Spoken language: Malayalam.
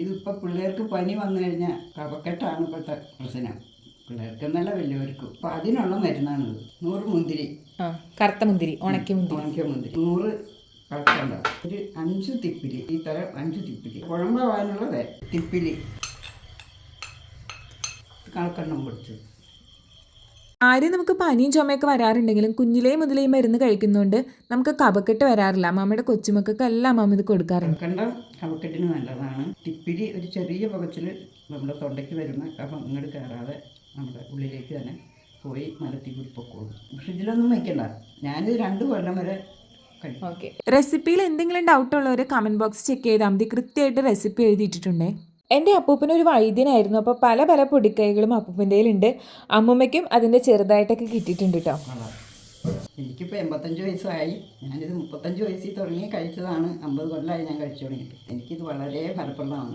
ഇതിപ്പോൾ പിള്ളേർക്ക് പനി വന്നു കഴിഞ്ഞാൽ കഫക്കെട്ടാണ് ഇപ്പോഴത്തെ പ്രശ്നം. പിള്ളേർക്കെന്നല്ല വലിയവർക്കും. അപ്പം അതിനുള്ള മരുന്നാണിത്. നൂറ് മുന്തിരി. കറുത്ത മുന്തിരി ഉണക്കി മുന്തിരി. ഉണക്കിയ മുന്തിരി. നൂറ് കളക്കണ്ട ഒരു അഞ്ച് തിപ്പിലി ഈ തരം അഞ്ച് തിപ്പിലി കുഴമ്പാവാനുള്ളത് തിപ്പിലി. കണക്കെണ്ണം പൊടിച്ച് ആദ്യം നമുക്ക് പനിയും ചുമയൊക്കെ വരാറുണ്ടെങ്കിലും കുഞ്ഞിലേ മുതലേ ഈ മരുന്ന് കഴിക്കുന്നതുകൊണ്ട് നമുക്ക് കപക്കെട്ട് വരാറില്ല. അമ്മമ്മയുടെ കൊച്ചുമക്കൾക്കെല്ലാം അമ്മമ്മ ഇത് കൊടുക്കാറുണ്ട്. കണ്ട കഫക്കെട്ടിന് നല്ലതാണ്. തിപ്പിരി ഒരു ചെറിയ പുകച്ചിൽ നമ്മുടെ തൊണ്ടയ്ക്ക് വരുന്ന കഫം ഇങ്ങോട്ട് കയറാതെ നമ്മുടെ ഉള്ളിലേക്ക് തന്നെ പോയി മലത്തി കൂടി പൊക്കോളും. ഫ്രിഡ്ജിലൊന്നും വയ്ക്കണ്ട ഞാനിത് രണ്ട് കൊല്ലം വരെ ഓക്കെ റെസിപ്പിയിൽ എന്തെങ്കിലും ഡൗട്ട് ഉള്ളവർ കമന്റ് ബോക്സ് ചെക്ക് ചെയ്താൽ മതി. കൃത്യമായിട്ട് റെസിപ്പി എഴുതിയിട്ടിട്ടുണ്ടേ. എന്റെ അപ്പൂപ്പന് ഒരു വൈദ്യനായിരുന്നു. അപ്പോൾ പല പല പൊടിക്കൈകളും അപ്പൂപ്പന്റെ ഉണ്ട് അമ്മൂമ്മയ്ക്കും അതിന്റെ ചെറുതായിട്ടൊക്കെ കിട്ടിയിട്ടുണ്ട് കേട്ടോ എനിക്കിപ്പോൾ എൺപത്തഞ്ച് വയസ്സായി. ഞാനിത് മുപ്പത്തഞ്ച് വയസ്സിൽ തുടങ്ങി കഴിച്ചതാണ്. അമ്പത് കൊല്ലമായി ഞാൻ കഴിച്ചു തുടങ്ങിയിട്ട്. എനിക്കിത് വളരെ ഫലപ്രദമാണ്.